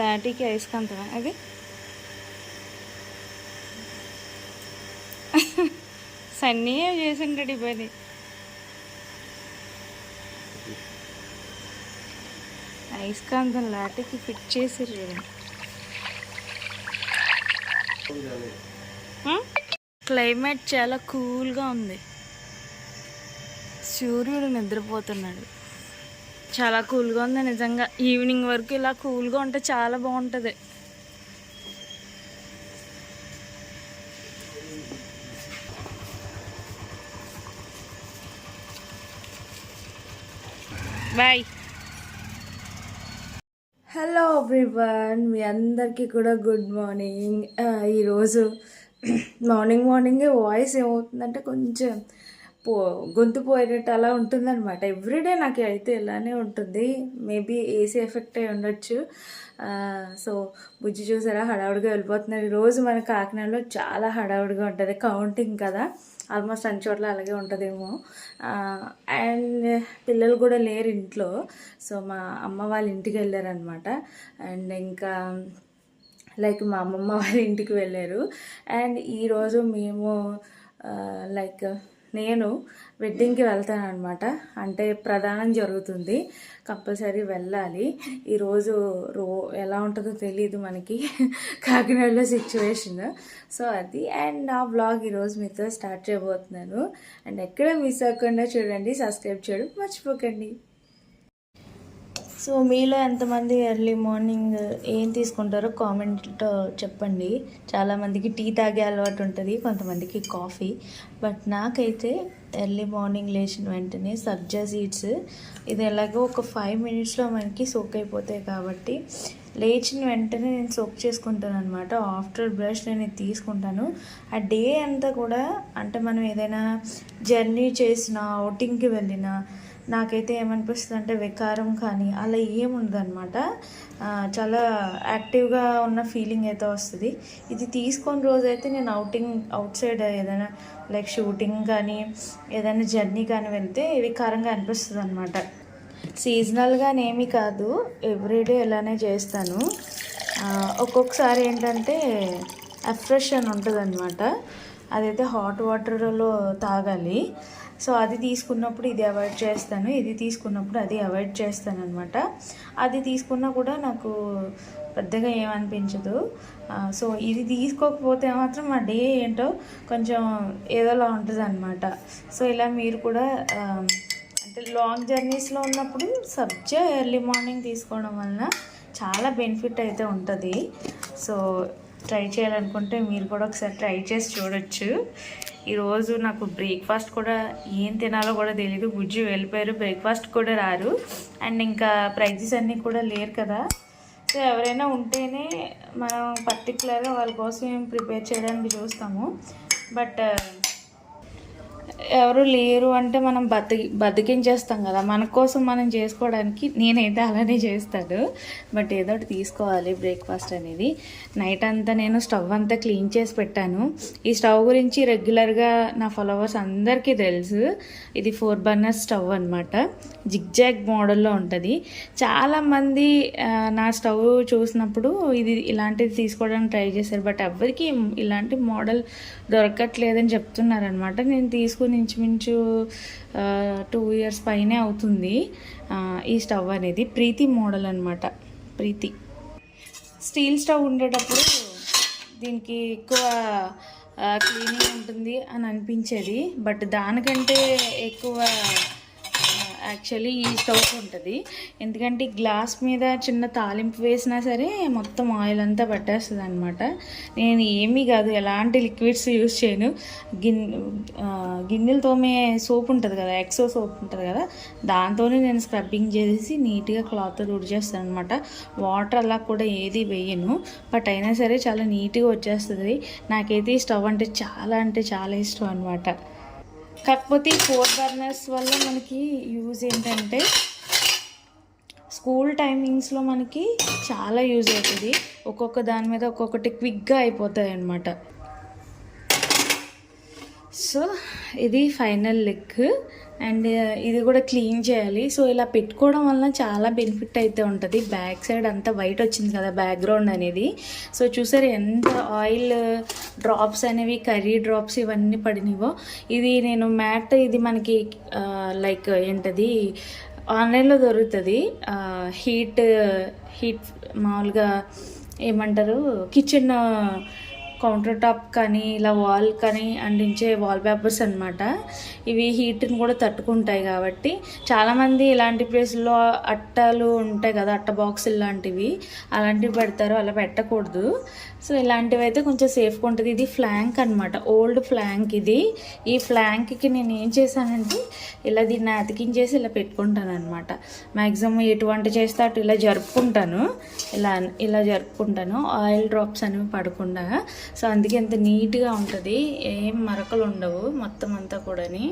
లాటీకి అయస్కాంతమా అది సన్నీయే చేసింటాడు ఈ పని అయస్కాంతం లాటీకి ఫిట్ చేసిర్రు క్లైమేట్ చాలా కూల్గా ఉంది. సూర్యుడు నిద్రపోతున్నాడు. చాలా కూల్గా ఉంది నిజంగా. ఈవినింగ్ వరకు ఇలా కూల్గా ఉంటే చాలా బాగుంటుంది. బాయ్. హలో ఎవ్రీవన్ మీ అందరికీ కూడా గుడ్ మార్నింగ్ ఈరోజు మార్నింగ్ మార్నింగే వాయిస్ ఏమవుతుందంటే కొంచెం పో గొంతు పోయేటట్టు అలా ఉంటుందన్నమాట. ఎవ్రీడే నాకు అయితే ఇలానే ఉంటుంది. మేబీ ఏసీ ఎఫెక్ట్ అయి ఉండొచ్చు. సో బుజ్జి చూసారా? హడావుడిగా వెళ్ళిపోతున్నారు. ఈరోజు మన కాకినాడలో చాలా హడావుడిగా ఉంటుంది. కౌంటింగ్ కదా. ఆల్మోస్ట్ అన్ని చోట్ల అలాగే ఉంటుందేమో. అండ్ పిల్లలు కూడా లేరు ఇంట్లో. సో మా అమ్మ వాళ్ళ ఇంటికి వెళ్ళారనమాట అండ్ ఇంకా లైక్ మా అమ్మమ్మ వాళ్ళ ఇంటికి వెళ్ళారు. అండ్ ఈరోజు మేము లైక్ నేను వెడ్డింగ్కి వెళ్తాను అనమాట అంటే ప్రధానం జరుగుతుంది. కంపల్సరీ వెళ్ళాలి. ఈరోజు రో ఎలా ఉంటుందో తెలియదు మనకి. కాకినాడలో సిచ్యువేషన్ సో అది అండ్ నా బ్లాగ్ ఈరోజు మీతో స్టార్ట్ చేయబోతున్నాను. అండ్ ఎక్కడ మిస్ అవ్వకుండా చూడండి సబ్స్క్రైబ్ చేయడం మర్చిపోకండి. సో మీలో ఎంతమంది ఎర్లీ మార్నింగ్ ఏం తీసుకుంటారో కామెంట్ చెప్పండి. చాలామందికి టీ తాగే అలవాటు ఉంటుంది కొంతమందికి కాఫీ. బట్ నాకైతే ఎర్లీ మార్నింగ్ లేచిన వెంటనే సబ్జా సీడ్స్. ఇది ఎలాగో ఒక ఫైవ్ మినిట్స్లో మనకి సోక్ అయిపోతాయి కాబట్టి లేచిన వెంటనే నేను సోక్ చేసుకుంటాను అనమాట ఆఫ్టర్ బ్రష్ నేను తీసుకుంటాను. ఆ డే అంతా కూడా అంటే మనం ఏదైనా జర్నీ చేసిన అవుటింగ్కి వెళ్ళినా నాకైతే ఏమనిపిస్తుంది అంటే వికారం కానీ అలా ఏముండదు అనమాట చాలా యాక్టివ్గా ఉన్న ఫీలింగ్ అయితే వస్తుంది. ఇది తీసుకొని రోజైతే నేను అవుటింగ్ అవుట్ సైడ్ ఏదైనా లైక్ షూటింగ్ కానీ ఏదైనా జర్నీ కానీ వెళ్తే వికారంగా అనిపిస్తుంది అనమాట సీజనల్గానేమి కాదు. ఎవ్రీడే ఇలానే చేస్తాను. ఒక్కొక్కసారి ఏంటంటే అఫ్రెష్ అని ఉంటుంది అనమాట అదైతే హాట్ వాటర్లో తాగాలి. సో అది తీసుకున్నప్పుడు ఇది అవాయిడ్ చేస్తాను ఇది తీసుకున్నప్పుడు అది అవాయిడ్ చేస్తాను అనమాట అది తీసుకున్నా కూడా నాకు పెద్దగా ఏమనిపించదు సో ఇది తీసుకోకపోతే మాత్రం మా డే ఏంటో కొంచెం ఏదోలా ఉంటుంది అనమాట సో ఇలా మీరు కూడా అంటే లాంగ్ జర్నీస్లో ఉన్నప్పుడు సబ్జా ఎర్లీ మార్నింగ్ తీసుకోవడం వలన చాలా బెనిఫిట్ అయితే ఉంటుంది. సో ట్రై చేయాలనుకుంటే మీరు కూడా ఒకసారి ట్రై చేసి చూడొచ్చు. ఈరోజు నాకు బ్రేక్ఫాస్ట్ కూడా ఏం తినాలో కూడా తెలియదు బుజ్జి వెళ్ళిపోయారు బ్రేక్ఫాస్ట్ కూడా రారు. అండ్ ఇంకా ప్రైజెస్ అన్నీ కూడా లేరు కదా. సో ఎవరైనా ఉంటేనే మనం పర్టికులర్గా వాళ్ళ కోసం ప్రిపేర్ చేయడానికి చూస్తాము. బట్ ఎవరు లేరు అంటే మనం బతికి బతికించేస్తాం కదా. మన కోసం మనం చేసుకోవడానికి నేనైతే అలానే చేస్తాను. బట్ ఏదో ఒకటి తీసుకోవాలి బ్రేక్ఫాస్ట్ అనేది. నైట్ అంతా నేను స్టవ్ అంతా క్లీన్ చేసి పెట్టాను. ఈ స్టవ్ గురించి రెగ్యులర్గా నా ఫాలోవర్స్ అందరికీ తెలుసు. ఇది ఫోర్ బర్నర్ స్టవ్ అనమాట జిగ్జాగ్ మోడల్లో ఉంటుంది. చాలామంది నా స్టవ్ చూసినప్పుడు ఇది ఇలాంటిది తీసుకోవడానికి ట్రై చేశారు. బట్ ఎవరికి ఇలాంటి మోడల్ దొరకట్లేదని చెప్తున్నారనమాట నేను తీసుకుని ఇంచుమించు టూ ఇయర్స్ పైనే అవుతుంది. ఈ స్టవ్ అనేది ప్రీతి మోడల్ అనమాట ప్రీతి. స్టీల్ స్టవ్ ఉండేటప్పుడు దీనికి ఎక్కువ క్లీనింగ్ ఉంటుంది అని అనిపించేది. బట్ దానికంటే ఎక్కువ యాక్చువల్లీ ఈ స్టవ్ ఉంటుంది. ఎందుకంటే గ్లాస్ మీద చిన్న తాలింపు వేసినా సరే మొత్తం ఆయిల్ అంతా పట్టేస్తుంది అనమాట నేను ఏమీ కాదు ఎలాంటి లిక్విడ్స్ యూజ్ చేయను. గిన్ గిన్నెలు తోమే సోప్ ఉంటుంది కదా ఎక్సో సోప్ ఉంటుంది కదా దాంతోనే నేను స్క్రబ్బింగ్ చేసి నీట్గా క్లాత్ తుడిచేస్తాను అనమాట వాటర్ అలా కూడా ఏది వేయను బట్ అయినా సరే చాలా నీట్గా వచ్చేస్తుంది. నాకైతే ఈ స్టవ్ అంటే చాలా అంటే చాలా ఇష్టం అనమాట కాకపోతే ఈ ఫోర్ బర్నర్స్ వల్ల మనకి యూజ్ ఏంటంటే స్కూల్ టైమింగ్స్లో మనకి చాలా యూజ్ అవుతుంది. ఒక్కొక్క దాని మీద ఒక్కొక్కటి క్విక్గా అయిపోతాయి అన్నమాట. సో ఇది ఫైనల్ లుక్. అండ్ ఇది కూడా క్లీన్ చేయాలి. సో ఇలా పెట్టుకోవడం వల్ల చాలా బెనిఫిట్ అయితే ఉంటుంది. బ్యాక్ సైడ్ అంతా వైట్ వచ్చింది కదా బ్యాక్గ్రౌండ్ అనేది. సో చూసారు ఎంత ఆయిల్ డ్రాప్స్ అనేవి కర్రీ డ్రాప్స్ ఇవన్నీ పడినవో. ఇది నేను మ్యాట్ ఇది మనకి లైక్ ఏంటది ఆన్లైన్లో దొరుకుతుంది. హీట్ హీట్ మామూలుగా ఏమంటారు కిచెన్ కౌంటర్ టాప్ కానీ ఇలా వాల్ కానీ అందించే వాల్ పేపర్స్ అనమాట ఇవి హీట్ని కూడా తట్టుకుంటాయి కాబట్టి. చాలామంది ఇలాంటి ప్లేస్లో అట్టలు ఉంటాయి కదా అట్ట బాక్సులు లాంటివి. అలాంటివి పెడతారు అలా పెట్టకూడదు. సో ఇలాంటివి అయితే కొంచెం సేఫ్గా ఉంటుంది. ఇది ఫ్లాంక్ అనమాట ఓల్డ్ ఫ్లాంక్ ఇది. ఈ ఫ్లాంక్కి నేను ఏం చేశానంటే ఇలా దీన్ని అతికించేసి ఇలా పెట్టుకుంటాను అనమాట మ్యాక్సిమం ఎటువంటి చేస్తే అటు ఇలా జరుపుకుంటాను. ఇలా ఇలా జరుపుకుంటాను. ఆయిల్ డ్రాప్స్ అనేవి పడకుండా. సో అందుకే ఎంత నీట్గా ఉంటుంది. ఏం మరకలు ఉండవు మొత్తం అంతా కూడాని.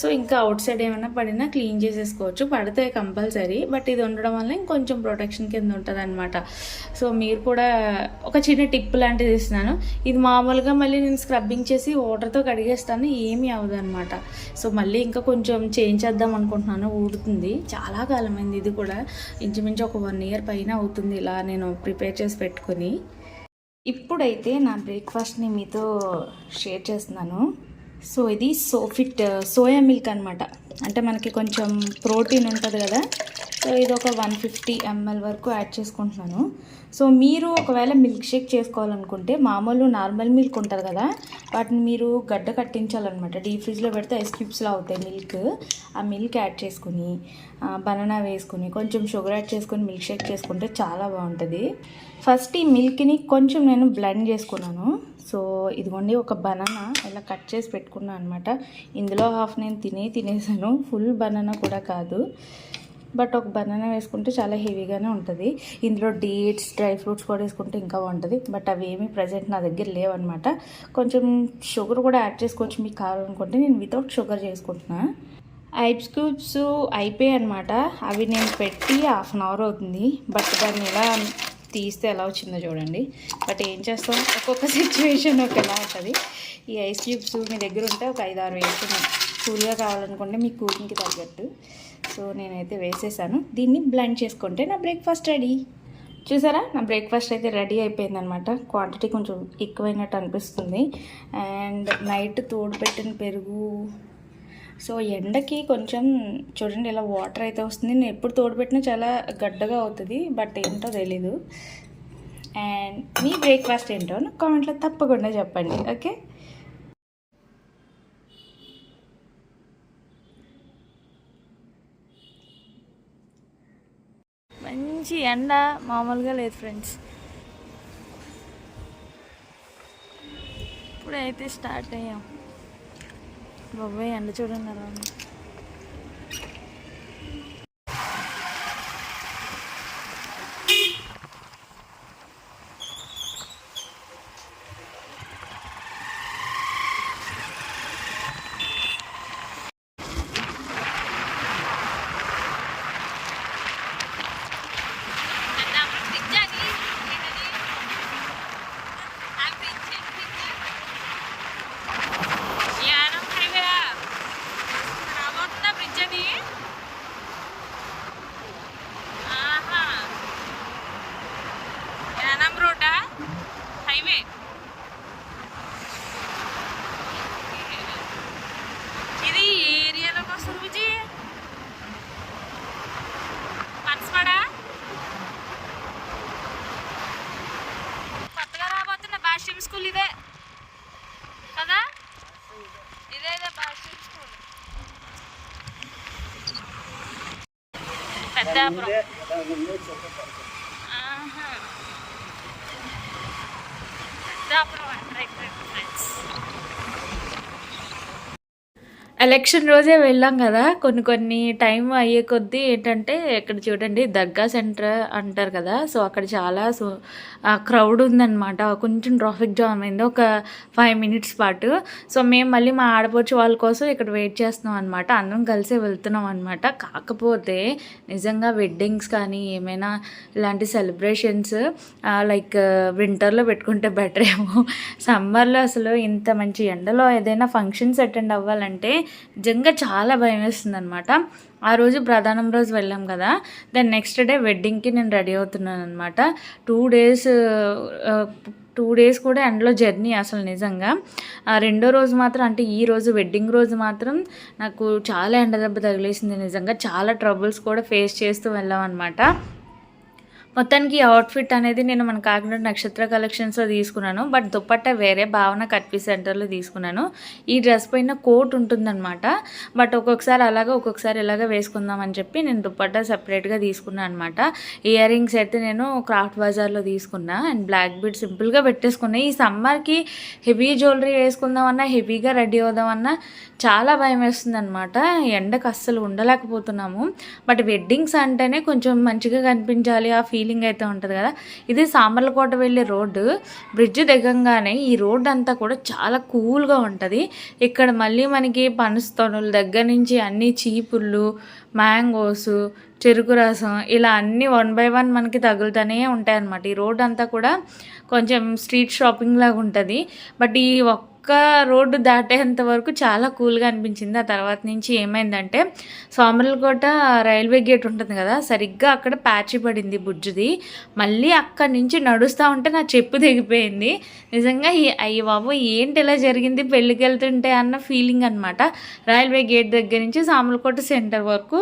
సో ఇంకా అవుట్ సైడ్ ఏమైనా పడినా క్లీన్ చేసేసుకోవచ్చు. పడితే కంపల్సరీ బట్ ఇది ఉండడం వల్ల ఇంకొంచెం ప్రొటెక్షన్ కింద ఉంటుంది అనమాట సో మీరు కూడా ఒక చిన్న టిప్ లాంటిది ఇస్తున్నాను. ఇది మామూలుగా మళ్ళీ నేను స్క్రబ్బింగ్ చేసి వాటర్తో కడిగేస్తాను ఏమీ అవ్వదు అనమాట సో మళ్ళీ ఇంకా కొంచెం చేంజ్ చేద్దాం అనుకుంటున్నాను ఊడుతుంది. చాలా కాలమైంది ఇది కూడా. ఇంచుమించు ఒక వన్ ఇయర్ పైన అవుతుంది ఇలా నేను ప్రిపేర్ చేసి పెట్టుకొని. ఇప్పుడైతే నా బ్రేక్ఫాస్ట్ని మీతో షేర్ చేస్తున్నాను. సో ఇది సోఫిట్ సోయా మిల్క్ అనమాట అంటే మనకి కొంచెం ప్రోటీన్ ఉంటుంది కదా సో ఇది ఒక వన్ ఫిఫ్టీ ఎంఎల్ వరకు యాడ్ చేసుకుంటున్నాను. సో మీరు ఒకవేళ మిల్క్ షేక్ చేసుకోవాలనుకుంటే మామూలు నార్మల్ మిల్క్ ఉంటుంది కదా వాటిని మీరు గడ్డ కట్టించాలన్నమాట. డీప్ ఫ్రిడ్జ్లో పెడితే ఐస్ క్యూబ్స్లో అవుతాయి మిల్క్. ఆ మిల్క్ యాడ్ చేసుకుని బనానా వేసుకుని కొంచెం షుగర్ యాడ్ చేసుకుని మిల్క్ షేక్ చేసుకుంటే చాలా బాగుంటుంది. ఫస్ట్ ఈ మిల్క్ని కొంచెం నేను బ్లెండ్ చేసుకున్నాను. సో ఇదిగోండి ఒక బనానా ఇలా కట్ చేసి పెట్టుకున్నాను అనమాట ఇందులో హాఫ్ నేను తినే తినేసాను. ఫుల్ బనానా కూడా కాదు. బట్ ఒక బనానా వేసుకుంటే చాలా హెవీగానే ఉంటుంది. ఇందులో డేట్స్ డ్రై ఫ్రూట్స్ కూడా వేసుకుంటే ఇంకా బాగుంటుంది. బట్ అవి ఏమీ ప్రజెంట్ నా దగ్గర లేవన్నమాట. కొంచెం షుగర్ కూడా యాడ్ చేసుకోవచ్చు మీకు కావాలనుకుంటే. నేను వితౌట్ షుగర్ చేసుకుంటున్నా. ఐస్ క్యూబ్స్ అయిపోయాయి అనమాట అవి నేను పెట్టి హాఫ్ అన్ అవర్ అవుతుంది. బట్ దాన్ని ఎలా తీస్తే ఎలా వచ్చిందో చూడండి. బట్ ఏం చేస్తాం? ఒక్కొక్క సిచ్యువేషన్ ఒకలా ఉంటుంది. ఈ ఐస్ క్యూబ్స్ మీ దగ్గర ఉంటే ఒక ఐదు ఆరు వేసుకున్నాం. కూల్గా కావాలనుకుంటే మీ కూలింగ్కి తగ్గట్టు. సో నేనైతే వేసేసాను. దీన్ని బ్లెండ్ చేసుకుంటే నా బ్రేక్ఫాస్ట్ రెడీ చూసారా? నా బ్రేక్ఫాస్ట్ అయితే రెడీ అయిపోయిందనమాట క్వాంటిటీ కొంచెం ఎక్కువైనట్టు అనిపిస్తుంది. అండ్ నైట్ తోడుపెట్టిన పెరుగు. సో ఎండకి కొంచెం చూడండి ఇలా వాటర్ అయితే వస్తుంది. నేను ఎప్పుడు తోడుపెట్టినా చాలా గడ్డగా అవుతుంది బట్ ఏంటో తెలీదు. అండ్ మీ బ్రేక్ఫాస్ట్ ఏంటో నాకు కామెంట్లో తప్పకుండా చెప్పండి. ఓకే మంచి ఎండ మామూలుగా లేదు ఫ్రెండ్స్. ఇప్పుడైతే స్టార్ట్ అయ్యాం. బాబాయ్ ఎండ చూడండి అలా ఉంది యానం హైవే రాబోతుందా బ్రిడ్జ్ అది ఆహా యానం రోడ్డా హైవే ఇది ఏ ఏరియాలోకి వస్తుంది బుజ్జి పనసపడా కొత్తగా రాబోతున్న భాష్యం స్కూల్ ఇదే కదా ఇదే ఇదే భాష్యం స్కూల్ పెద్దాపురం ఎంటర్ అయిపోయింది ఫ్రెండ్స్ ఎలక్షన్ రోజే వెళ్ళాం కదా. కొన్ని కొన్ని టైం అయ్యే కొద్దీ ఏంటంటే ఇక్కడ చూడండి దర్గా సెంటర్ అంటారు కదా. సో అక్కడ చాలా సో క్రౌడ్ ఉందన్నమాట. కొంచెం ట్రాఫిక్ జామ్ అయింది. ఒక ఫైవ్ మినిట్స్ పాటు. సో మేము మళ్ళీ మా ఆడపడుచు వాళ్ళ కోసం ఇక్కడ వెయిట్ చేస్తున్నాం అనమాట అందరం కలిసే వెళ్తున్నాం అనమాట కాకపోతే నిజంగా వెడ్డింగ్స్ కానీ ఏమైనా ఇలాంటి సెలబ్రేషన్స్ లైక్ వింటర్లో పెట్టుకుంటే బెటర్ ఏమో సమ్మర్లో అసలు ఇంత మంచి ఎండలో ఏదైనా ఫంక్షన్స్ అటెండ్ అవ్వాలంటే నిజంగా చాలా భయం వేస్తుంది అనమాట ఆ రోజు ప్రధానం రోజు వెళ్ళాం కదా. దెన్ నెక్స్ట్ డే వెడ్డింగ్కి నేను రెడీ అవుతున్నాను అనమాట టూ డేస్ టూ డేస్ కూడా ఎండలో జర్నీ అసలు నిజంగా. రెండో రోజు మాత్రం అంటే ఈ రోజు వెడ్డింగ్ రోజు మాత్రం నాకు చాలా ఎండ దెబ్బ తగిలేసింది నిజంగా. చాలా ట్రబుల్స్ కూడా ఫేస్ చేస్తూ వెళ్ళాం అనమాట మొత్తానికి ఈ అవుట్ఫిట్ అనేది నేను మన కాకినాడ నక్షత్ర కలెక్షన్స్లో తీసుకున్నాను. బట్ దుప్పట్ట వేరే భావన కట్పీ సెంటర్లో తీసుకున్నాను. ఈ డ్రెస్ పైన కోట్ ఉంటుందన్నమాట. బట్ ఒక్కొక్కసారి అలాగా ఒక్కొక్కసారి ఇలాగ వేసుకుందాం అని చెప్పి నేను దుప్పట్ట సెపరేట్గా తీసుకున్నాను అనమాట ఇయర్ రింగ్స్ అయితే నేను క్రాఫ్ట్ బజార్లో తీసుకున్నా. అండ్ బ్లాక్ బీడ్ సింపుల్గా పెట్టేసుకున్నా. ఈ సమ్మర్కి హెవీ జ్యువెలరీ వేసుకుందామన్నా హెవీగా రెడీ అవుదామన్నా చాలా భయం వేస్తుంది అనమాట ఎండకు అస్సలు ఉండలేకపోతున్నాము. బట్ వెడ్డింగ్స్ అంటేనే కొంచెం మంచిగా కనిపించాలి. ఆ ఫీల్ ఫీలింగ్ అయితే ఉంటుంది కదా. ఇది సామర్లకోట వెళ్ళే రోడ్డు బ్రిడ్జ్ దిగంగానే ఈ రోడ్డు అంతా కూడా చాలా కూల్గా ఉంటుంది. ఇక్కడ మళ్ళీ మనకి పనుస్తనులు దగ్గర నుంచి అన్ని చీపుళ్ళు మ్యాంగోస్ చెరుకు రసం ఇలా అన్నీ వన్ బై వన్ మనకి తగులుతూనే ఉంటాయి అన్నమాట ఈ రోడ్ అంతా కూడా కొంచెం స్ట్రీట్ షాపింగ్ లాగా ఉంటుంది. బట్ ఈ ఒక్క ఒక్క రోడ్డు దాటేంత వరకు చాలా కూల్గా అనిపించింది. ఆ తర్వాత నుంచి ఏమైందంటే సోమరలకోట రైల్వే గేట్ ఉంటుంది కదా సరిగ్గా అక్కడ ప్యాచి పడింది బుజ్జుది. మళ్ళీ అక్కడి నుంచి నడుస్తూ ఉంటే నా చెప్పు తెగిపోయింది. నిజంగా ఈ అయ్యి బాబు ఏంటి ఇలా జరిగింది పెళ్ళికి వెళ్తుంటే అన్న ఫీలింగ్ అనమాట రైల్వే గేట్ దగ్గర నుంచి సామలకోట సెంటర్ వరకు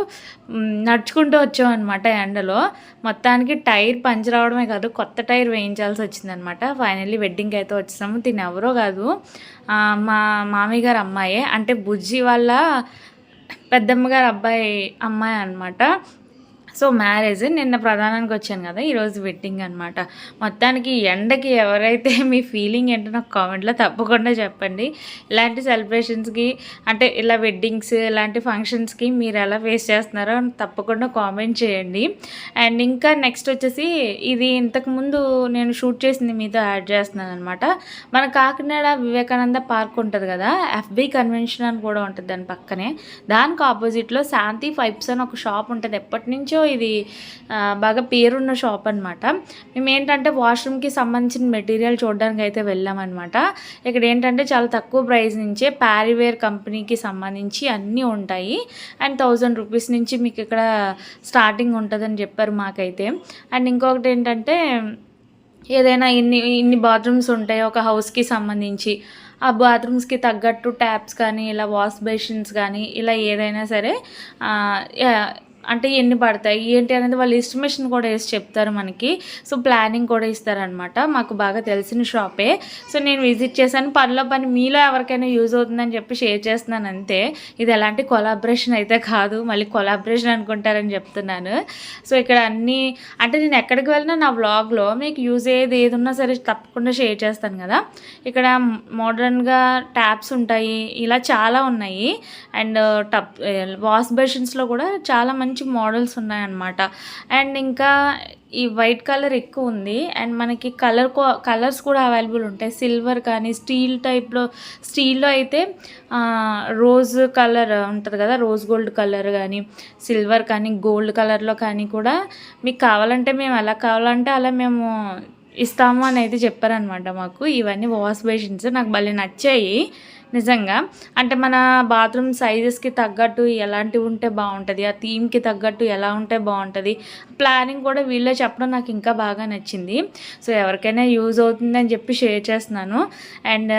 నడుచుకుంటూ వచ్చాం అనమాట ఎండలో. మొత్తానికి టైర్ పంచర్ అవడమే కాదు కొత్త టైర్ వేయించాల్సి వచ్చిందనమాట ఫైనల్లీ వెడ్డింగ్ అయితే వచ్చినాము తిని ఎవరో కాదు మా మామయ్య గారు అమ్మాయే. అంటే బుజ్జి వాళ్ళ పెద్దమ్మ గారు అబ్బాయి అమ్మాయి అనమాట సో మ్యారేజ్ నిన్న ప్రధానానికి వచ్చాను కదా ఈరోజు వెడ్డింగ్ అనమాట మొత్తానికి ఎండకి ఎవరైతే మీ ఫీలింగ్ ఏంటో నాకు కామెంట్లో తప్పకుండా చెప్పండి. ఇలాంటి సెలబ్రేషన్స్కి అంటే ఇలా వెడ్డింగ్స్ ఇలాంటి ఫంక్షన్స్కి మీరు ఎలా ఫేస్ చేస్తున్నారో తప్పకుండా కామెంట్ చేయండి. అండ్ ఇంకా నెక్స్ట్ వచ్చేసి ఇది ఇంతకుముందు నేను షూట్ చేసింది మీతో యాడ్ చేస్తున్నాను అనమాట మన కాకినాడ వివేకానంద పార్క్ ఉంటుంది కదా ఎఫ్బి కన్వెన్షన్ అని కూడా ఉంటుంది దాని పక్కనే. దానికి ఆపోజిట్లో శాంతి ఫైబ్స్ అని ఒక షాప్ ఉంటుంది. ఎప్పటి నుంచో ఇది బాగా పేరున్న షాప్ అనమాట మేము ఏంటంటే వాష్రూమ్కి సంబంధించిన మెటీరియల్ చూడడానికి అయితే వెళ్ళామన్నమాట. ఇక్కడ ఏంటంటే చాలా తక్కువ ప్రైస్ నుంచే ప్యారీవేర్ కంపెనీకి సంబంధించి అన్నీ ఉంటాయి. అండ్ థౌజండ్ రూపీస్ నుంచి మీకు ఇక్కడ స్టార్టింగ్ ఉంటుందని చెప్పారు మాకైతే. అండ్ ఇంకొకటి ఏంటంటే ఏదైనా ఇన్ని ఇన్ని బాత్రూమ్స్ ఉంటాయి ఒక హౌస్కి సంబంధించి. ఆ బాత్రూమ్స్కి తగ్గట్టు ట్యాప్స్ కానీ ఇలా వాష్ బేషన్స్ కానీ ఇలా ఏదైనా సరే అంటే ఎన్ని పడతాయి? ఏంటి అనేది వాళ్ళు ఎస్టిమేషన్ కూడా వేసి చెప్తారు మనకి. సో ప్లానింగ్ కూడా ఇస్తారనమాట మాకు బాగా తెలిసిన షాపే సో నేను విజిట్ చేశాను. పనిలో పని మీలో ఎవరికైనా యూజ్ అవుతుందని చెప్పి షేర్ చేస్తున్నాను అంతే. ఇది ఎలాంటి కొలాబరేషన్ అయితే కాదు. మళ్ళీ కొలాబరేషన్ అనుకుంటారని చెప్తున్నాను. సో ఇక్కడ అన్నీ అంటే నేను ఎక్కడికి వెళ్ళినా నా వ్లాగ్లో మీకు యూజ్ అయ్యేది ఏది ఉన్నా సరే తప్పకుండా షేర్ చేస్తాను కదా. ఇక్కడ మోడర్న్గా ట్యాప్స్ ఉంటాయి. ఇలా చాలా ఉన్నాయి. అండ్ టప్ వాష్ బేషన్స్లో కూడా చాలా మంచి మంచి మోడల్స్ ఉన్నాయన్నమాట. అండ్ ఇంకా ఈ వైట్ కలర్ ఎక్కువ ఉంది. అండ్ మనకి కలర్ కలర్స్ కూడా అవైలబుల్ ఉంటాయి. సిల్వర్ కానీ స్టీల్ టైప్లో స్టీల్లో అయితే రోజ్ కలర్ ఉంటుంది కదా రోజ్ గోల్డ్ కలర్ కానీ సిల్వర్ కానీ గోల్డ్ కలర్లో కానీ కూడా మీకు కావాలంటే మేము ఎలా కావాలంటే అలా మేము ఇస్తాము అని అయితే చెప్పారనమాట మాకు. ఇవన్నీ వాష్ బేషన్స్ నాకు భలే నచ్చాయి. నిజంగా. అంటే మన బాత్రూమ్ సైజెస్కి తగ్గట్టు ఎలాంటివి ఉంటే బాగుంటుంది ఆ థీమ్కి తగ్గట్టు ఎలా ఉంటే బాగుంటుంది ప్లానింగ్ కూడా వీళ్ళే చెప్పడం నాకు ఇంకా బాగా నచ్చింది. సో ఎవరికైనా యూజ్ అవుతుందని చెప్పి షేర్ చేస్తున్నాను. అండ్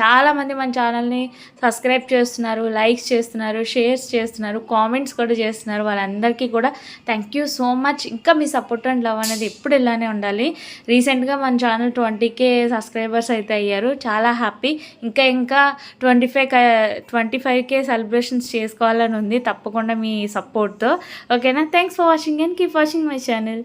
చాలామంది మన ఛానల్ని సబ్స్క్రైబ్ చేస్తున్నారు లైక్స్ చేస్తున్నారు షేర్స్ చేస్తున్నారు కామెంట్స్ కూడా చేస్తున్నారు. వాళ్ళందరికీ కూడా థ్యాంక్ యూ సో మచ్. ఇంకా మీ సపోర్ట్ అండ్ లవ్ అనేది ఎప్పుడు ఇలానే ఉండాలి. రీసెంట్గా మన ఛానల్ ట్వంటీకే సబ్స్క్రైబర్స్ అయితే అయ్యారు. చాలా హ్యాపీ. ఇంకా ఇంకా ట్వంటీ ఫైవ్ ట్వంటీ ఫైవ్కే సెలబ్రేషన్స్ చేసుకోవాలని ఉంది. తప్పకుండా మీ సపోర్ట్తో. ఓకేనా? Thanks for watching and keep watching my channel.